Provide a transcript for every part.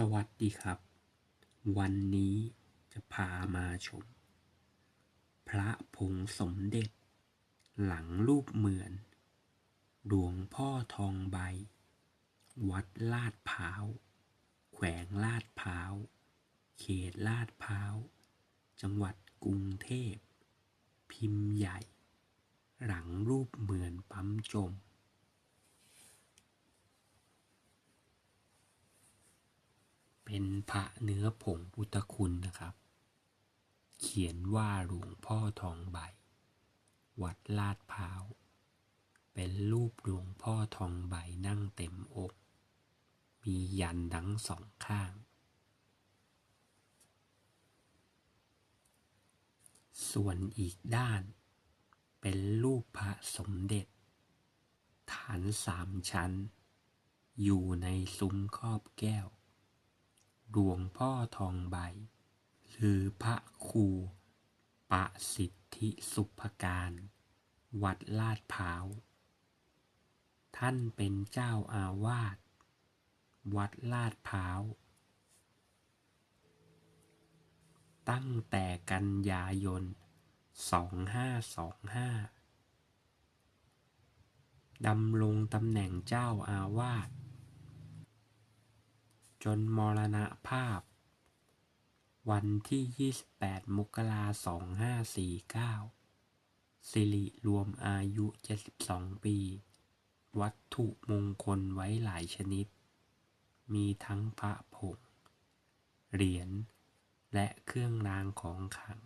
สวัสดีครับ วันนี้จะพามาชม พระผงสมเด็จ หลังรูปเหมือน หลวงพ่อทองใบ วัดลาดพร้าว แขวงลาดพร้าว เขตลาดพร้าว จังหวัดกรุงเทพ พิมพ์ใหญ่ หลังรูปเหมือนปั๊มจม เป็นพระเนื้อผงพุทธคุณนะครับ เขียนว่าหลวงพ่อทองใบ วัดลาดพร้าว เป็นรูปหลวงพ่อทองใบนั่งเต็มอก มียันทั้งสองข้าง ส่วนอีกด้าน เป็นรูปพระสมเด็จ ฐานสามชั้น อยู่ในซุ้มครอบแก้ว หลวงพ่อทองใบ หรือพระครูปะสิทธิสุภการ วัดลาดพร้าว ท่านเป็นเจ้าอาวาส วัดลาดพร้าว ตั้งแต่กันยายน 2525ดำรงตำแหน่งเจ้าอาวาส จนมรณภาพ วันที่ 28 มกราคม 2549 สิริรวมอายุ 72 ปี วัตถุมงคลไว้หลายชนิด มีทั้งพระผง เหรียญ และเครื่องรางของขลัง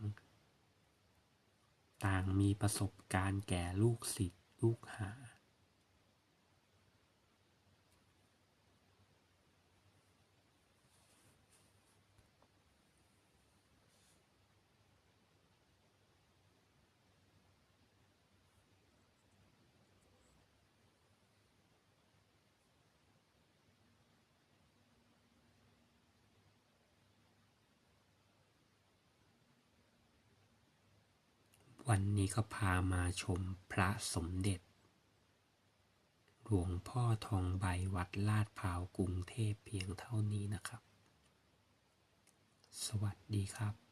ต่างมีประสบการณ์แก่ลูกศิษย์ลูกหา วันนี้ก็พามาชมพระสมเด็จ หลวงพ่อทองใบวัดลาดพร้าวกรุงเทพเพียงเท่านี้นะครับ สวัสดีครับ